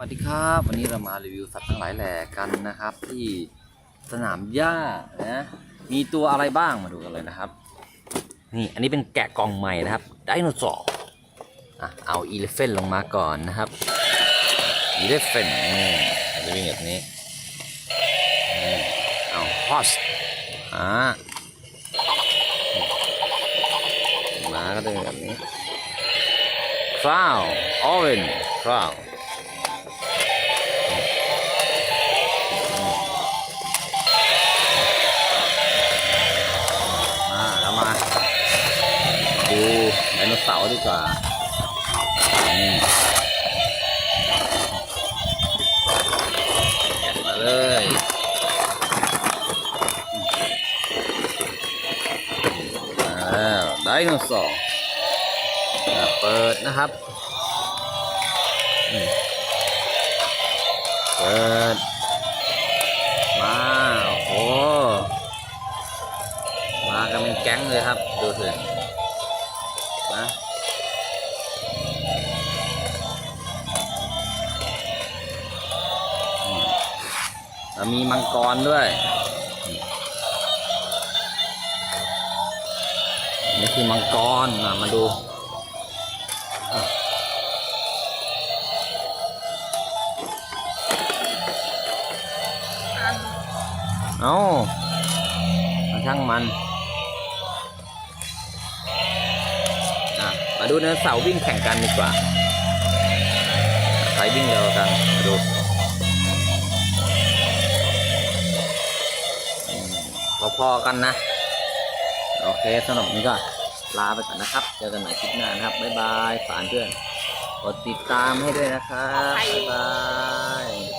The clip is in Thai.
สวัสดีครับวันนี้เรามารีวิวสัตว์ทั้งหลายแหล่กันนะครับ ที่สนามหญ้านะมีตัวอะไรบ้างมาดูกันเลยนะครับ นี่อันนี้เป็นแกะกล่องใหม่นะครับไดโนเสาร์อะเอาอีเลฟเฟนลงมาก่อนนะครับอีเลฟเฟนนี่จะเป็นแบบนี้เอาฮอสอ่ามาก็จะเป็นแบบนี้คราวออเรนคราว ไดโนเสาร์ดีกว่านี่แกะมาเลยแล้วไดโนเสาร์เปิดนะครับเปิดมาโอ้โหมากันเป็นแก๊งเลยครับ ดูสินะ มีมังกรด้วย นี่คือมังกรมาดูเอาช่างมัน ดูเนื้อเสาวิ่งแข่งกันดีกว่าใครวิ่งเร็วกันดูอืมพอๆกันนะ โอเคสำหรับนี้ก็ลาไปก่อนนะครับ เจอกันใหม่คลิปหน้านะครับ บ๊ายบาย ฝากเพื่อน กดติดตามให้ด้วยนะครับ บ๊ายบาย